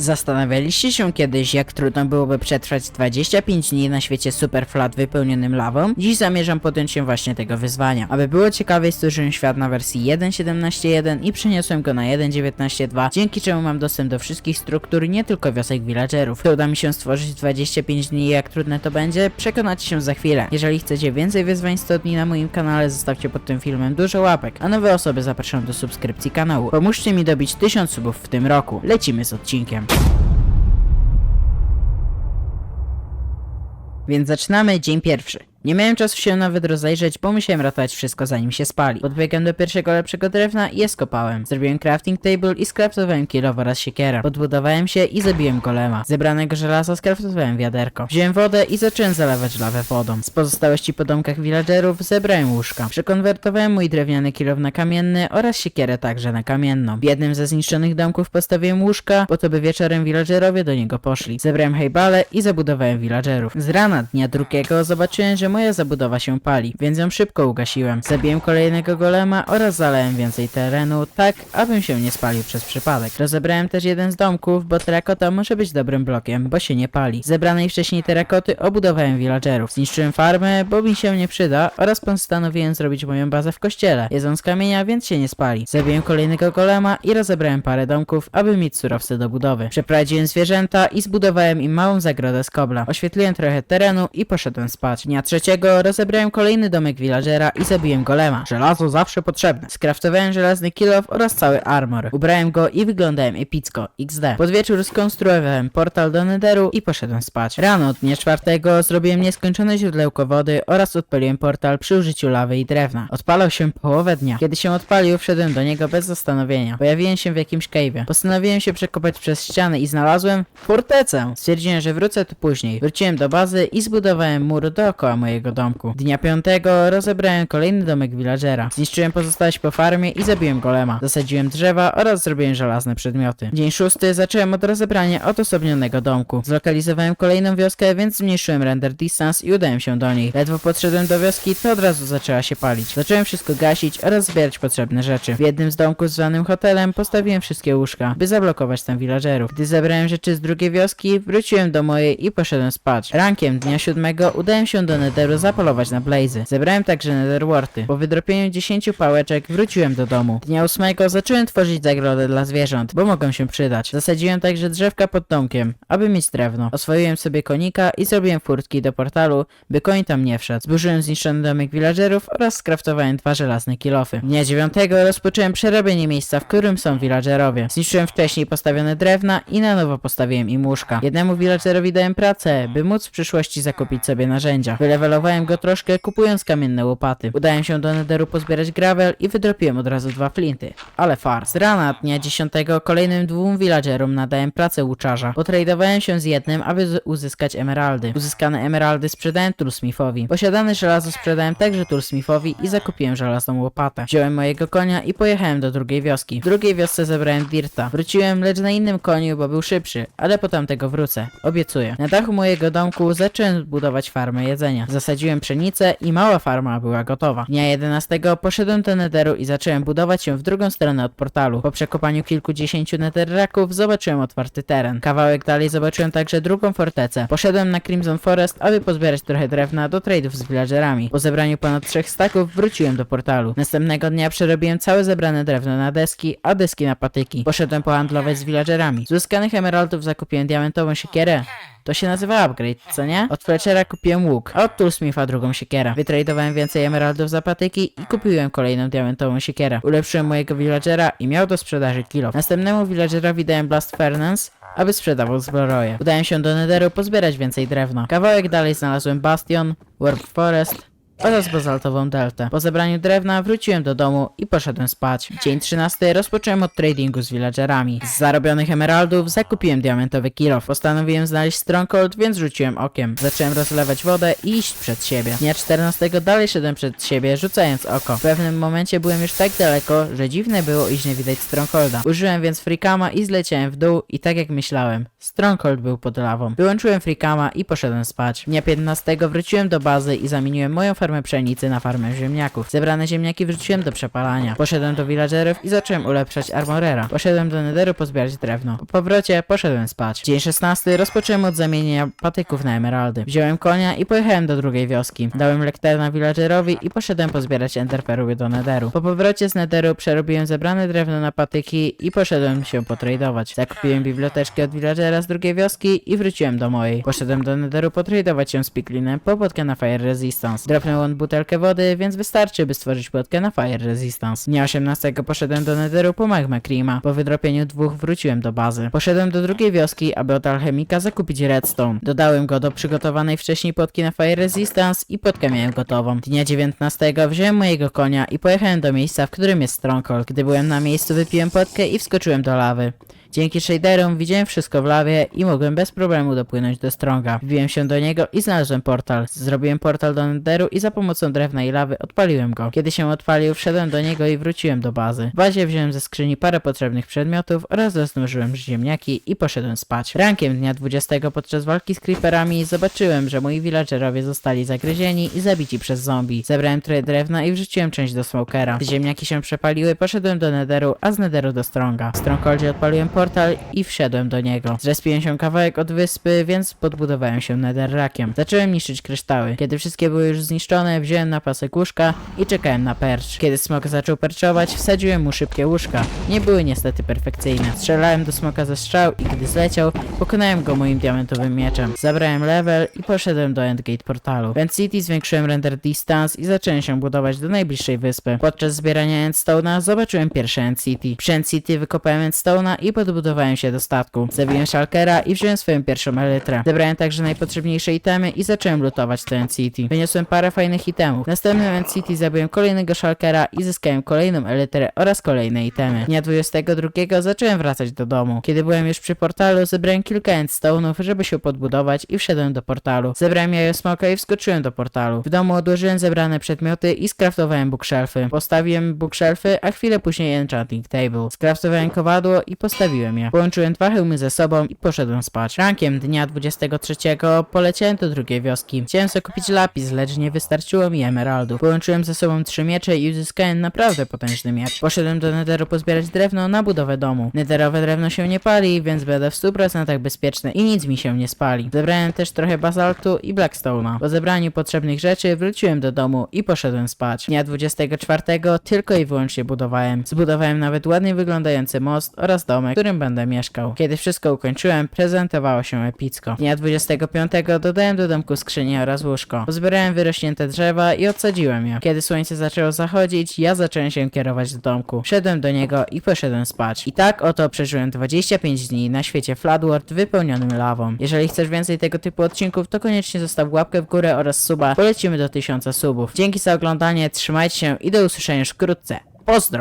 Zastanawialiście się kiedyś, jak trudno byłoby przetrwać 25 dni na świecie superflat wypełnionym lawą? Dziś zamierzam podjąć się właśnie tego wyzwania. Aby było ciekawiej, stworzyłem świat na wersji 1.17.1 i przeniosłem go na 1.19.2, dzięki czemu mam dostęp do wszystkich struktur, nie tylko wiosek villagerów. Czy uda mi się stworzyć 25 dni jak trudne to będzie? Przekonacie się za chwilę. Jeżeli chcecie więcej wyzwań 100 dni na moim kanale, zostawcie pod tym filmem dużo łapek, a nowe osoby zapraszam do subskrypcji kanału. Pomóżcie mi dobić 1000 subów w tym roku. Lecimy z odcinkiem. Więc zaczynamy dzień pierwszy. Nie miałem czasu się nawet rozejrzeć, bo musiałem ratować wszystko zanim się spali. Podbiegłem do pierwszego lepszego drewna i je skopałem. Zrobiłem crafting table i skraftowałem kilow oraz siekierę. Podbudowałem się i zabiłem golema. Zebranego żelaza skraftowałem wiaderko. Wziąłem wodę i zacząłem zalewać lawę wodą. Z pozostałości po domkach villagerów zebrałem łóżka. Przekonwertowałem mój drewniany kilow na kamienny oraz siekierę także na kamienną. W jednym ze zniszczonych domków postawiłem łóżka, po to by wieczorem villagerowie do niego poszli. Zebrałem hejbale i zabudowałem villagerów. Z rana dnia drugiego zobaczyłem, że moja zabudowa się pali, więc ją szybko ugasiłem. Zabiłem kolejnego golema oraz zalałem więcej terenu, tak abym się nie spalił przez przypadek. Rozebrałem też jeden z domków, bo terakota może być dobrym blokiem, bo się nie pali. Zebranej wcześniej terakoty obudowałem villagerów. Zniszczyłem farmę, bo mi się nie przyda oraz postanowiłem zrobić moją bazę w kościele. Jedząc z kamienia, więc się nie spali. Zabiłem kolejnego golema i rozebrałem parę domków, aby mieć surowce do budowy. Przeprowadziłem zwierzęta i zbudowałem im małą zagrodę z kobla. Oświetliłem trochę terenu i poszedłem spać. Dnia trzeciego rozebrałem kolejny domek villagera i zabiłem golema. Żelazo zawsze potrzebne. Skraftowałem żelazny kilof oraz cały armor. Ubrałem go i wyglądałem epicko. XD. Pod wieczór skonstruowałem portal do Netheru i poszedłem spać. Rano dnia czwartego zrobiłem nieskończone źródełko wody oraz odpaliłem portal przy użyciu lawy i drewna. Odpalał się połowę dnia. Kiedy się odpalił, wszedłem do niego bez zastanowienia. Pojawiłem się w jakimś cave'ie. Postanowiłem się przekopać przez ściany i znalazłem fortecę. Stwierdziłem, że wrócę tu później. Wróciłem do bazy i zbudowałem mur dookoła mojego domku. Dnia piątego rozebrałem kolejny domek villagera. Zniszczyłem pozostałość po farmie i zabiłem golema. Zasadziłem drzewa oraz zrobiłem żelazne przedmioty. Dzień szósty zacząłem od rozebrania odosobnionego domku. Zlokalizowałem kolejną wioskę, więc zmniejszyłem render distance i udałem się do niej. Ledwo podszedłem do wioski, to od razu zaczęła się palić. Zacząłem wszystko gasić oraz zbierać potrzebne rzeczy. W jednym z domków zwanym hotelem postawiłem wszystkie łóżka, by zablokować tam villagerów. Gdy zebrałem rzeczy z drugiej wioski, wróciłem do mojej i poszedłem spać. Rankiem dnia siódmego udałem się do Netheru zapolować na blazy. Zebrałem także Netherwarty. Po wydropieniu 10 pałeczek wróciłem do domu. Dnia ósmego zacząłem tworzyć zagrodę dla zwierząt, bo mogą się przydać. Zasadziłem także drzewka pod domkiem, aby mieć drewno. Oswoiłem sobie konika i zrobiłem furtki do portalu, by koń tam nie wszedł. Zburzyłem zniszczony domek villagerów oraz skraftowałem dwa żelazne kilofy. Dnia dziewiątego rozpocząłem przerabianie miejsca, w którym są villagerowie. Zniszczyłem wcześniej postawione drewna i na nowo postawiłem im łóżka. Jednemu villagerowi dałem pracę, by móc w przyszłości zakupić sobie narzędzia. Wylewelowałem go troszkę, kupując kamienne łopaty. Udałem się do Netheru pozbierać gravel i wydropiłem od razu dwa flinty. Ale far. Z rana dnia 10 kolejnym dwóm villagerom nadałem pracę łuczarza. Potradowałem się z jednym, aby uzyskać emeraldy. Uzyskane emeraldy sprzedałem Toolsmithowi. Posiadane żelazo sprzedałem także Toolsmithowi i zakupiłem żelazną łopatę. Wziąłem mojego konia i pojechałem do drugiej wioski. W drugiej wiosce zebrałem dirta. Wróciłem lecz na innym koniu, bo był szybszy, ale po tamtego wrócę. Obiecuję. Na dachu mojego domku zacząłem budować farmę jedzenia. Zasadziłem pszenicę i mała farma była gotowa. Dnia 11 poszedłem do Netheru i zacząłem budować się w drugą stronę od portalu. Po przekopaniu kilkudziesięciu netherraków zobaczyłem otwarty teren. Kawałek dalej zobaczyłem także drugą fortecę. Poszedłem na Crimson Forest, aby pozbierać trochę drewna do trade'ów z villagerami. Po zebraniu ponad trzech staków wróciłem do portalu. Następnego dnia przerobiłem całe zebrane drewno na deski, a deski na patyki. Poszedłem pohandlować z villagerami. Z uzyskanych emeraldów zakupiłem diamentową siekierę. To się nazywa upgrade, co nie? Od Fletchera kupiłem łuk, od Toolsmitha drugą siekierę. Wytradowałem więcej emeraldów za patyki i kupiłem kolejną diamentową siekierę. Ulepszyłem mojego villagera i miał do sprzedaży kilo. Następnemu villagerowi dałem Blast Furnace, aby sprzedawał zbroję. Udałem się do Netheru pozbierać więcej drewna. Kawałek dalej znalazłem Bastion, Warp Forest oraz bazaltową deltę. Po zebraniu drewna wróciłem do domu i poszedłem spać. Dzień 13 rozpocząłem od tradingu z villagerami. Z zarobionych emeraldów zakupiłem diamentowy kilof. Postanowiłem znaleźć stronghold, więc rzuciłem okiem. Zacząłem rozlewać wodę i iść przed siebie. Dnia 14 dalej szedłem przed siebie, rzucając oko. W pewnym momencie byłem już tak daleko, że dziwne było iść nie widać strongholda. Użyłem więc freakama i zleciałem w dół i tak jak myślałem, stronghold był pod lawą. Wyłączyłem freakama i poszedłem spać. Dnia 15 wróciłem do bazy i zamieniłem moją farmę farmę pszenicy na farmę ziemniaków. Zebrane ziemniaki wrzuciłem do przepalania. Poszedłem do villagerów i zacząłem ulepszać armorera. Poszedłem do netheru pozbierać drewno. Po powrocie poszedłem spać. Dzień 16 rozpocząłem od zamienienia patyków na emeraldy. Wziąłem konia i pojechałem do drugiej wioski. Dałem lekterna villagerowi i poszedłem pozbierać enderperuły do netheru. Po powrocie z netheru przerobiłem zebrane drewno na patyki i poszedłem się potradować. Zakupiłem biblioteczkę od villagera z drugiej wioski i wróciłem do mojej. Poszedłem do netheru potradować się z Piklinem po płotkę na Fire Resistance. On butelkę wody, więc wystarczy, by stworzyć płotkę na Fire Resistance. Dnia 18 poszedłem do netheru po magmę Creama. Po wydropieniu dwóch wróciłem do bazy. Poszedłem do drugiej wioski, aby od alchemika zakupić redstone. Dodałem go do przygotowanej wcześniej płotki na Fire Resistance i płotkę miałem gotową. Dnia 19 wziąłem mojego konia i pojechałem do miejsca, w którym jest Stronghold. Gdy byłem na miejscu wypiłem płotkę i wskoczyłem do lawy. Dzięki shaderom widziałem wszystko w lawie i mogłem bez problemu dopłynąć do Stronga. Wbiłem się do niego i znalazłem portal. Zrobiłem portal do Netheru i za pomocą drewna i lawy odpaliłem go. Kiedy się odpalił, wszedłem do niego i wróciłem do bazy. W bazie wziąłem ze skrzyni parę potrzebnych przedmiotów oraz rozmnożyłem ziemniaki i poszedłem spać. Rankiem dnia 20 podczas walki z creeperami zobaczyłem, że moi villagerowie zostali zagryzieni i zabici przez zombie. Zebrałem trochę drewna i wrzuciłem część do smokera. Gdy ziemniaki się przepaliły, poszedłem do Netheru, a z Netheru do Stronga. W Strongholdzie odpaliłem portal i wszedłem do niego. Zrespiłem się kawałek od wyspy, więc podbudowałem się netherrackiem. Zacząłem niszczyć kryształy. Kiedy wszystkie były już zniszczone, wziąłem na pasek łóżka i czekałem na percz. Kiedy smok zaczął perczować, wsadziłem mu szybkie łóżka. Nie były niestety perfekcyjne. Strzelałem do smoka ze strzał i gdy zleciał, pokonałem go moim diamentowym mieczem. Zabrałem level i poszedłem do endgate portalu. W End City zwiększyłem render distance i zacząłem się budować do najbliższej wyspy. Podczas zbierania endstone'a zobaczyłem pierwsze End City. Przy End City wykopałem endstone'a i podbudowałem się do statku. Zabiłem Shulkera i wziąłem swoją pierwszą elytrę. Zebrałem także najpotrzebniejsze itemy i zacząłem lutować to End City. Wyniosłem parę fajnych itemów. Następnym End City zabiłem kolejnego Shulkera i zyskałem kolejną elytrę oraz kolejne itemy. Dnia 22 zacząłem wracać do domu. Kiedy byłem już przy portalu, zebrałem kilka endstone'ów, żeby się podbudować i wszedłem do portalu. Zebrałem jajo smoka i wskoczyłem do portalu. W domu odłożyłem zebrane przedmioty i skraftowałem bookshelfy. Postawiłem bookshelfy, a chwilę później enchanting table. Skraftowałem kowadło i postawiłem je. Połączyłem dwa hełmy ze sobą i poszedłem spać. Rankiem dnia 23 poleciałem do drugiej wioski. Chciałem sobie kupić lapis, lecz nie wystarczyło mi emeraldów. Połączyłem ze sobą trzy miecze i uzyskałem naprawdę potężny miecz. Poszedłem do netheru pozbierać drewno na budowę domu. Netherowe drewno się nie pali, więc będę w 100% bezpieczny i nic mi się nie spali. Zebrałem też trochę bazaltu i blackstone'a. Po zebraniu potrzebnych rzeczy wróciłem do domu i poszedłem spać. Dnia 24 tylko i wyłącznie budowałem. Zbudowałem nawet ładnie wyglądający most oraz domek, w którym będę mieszkał. Kiedy wszystko ukończyłem, prezentowało się epicko. Dnia 25 dodałem do domku skrzynię oraz łóżko. Pozbierałem wyrośnięte drzewa i odsadziłem je. Kiedy słońce zaczęło zachodzić, ja zacząłem się kierować do domku. Wszedłem do niego i poszedłem spać. I tak oto przeżyłem 25 dni na świecie Floodworld wypełnionym lawą. Jeżeli chcesz więcej tego typu odcinków, to koniecznie zostaw łapkę w górę oraz suba. Polecimy do 1000 subów. Dzięki za oglądanie, trzymajcie się i do usłyszenia już wkrótce. Pozdro!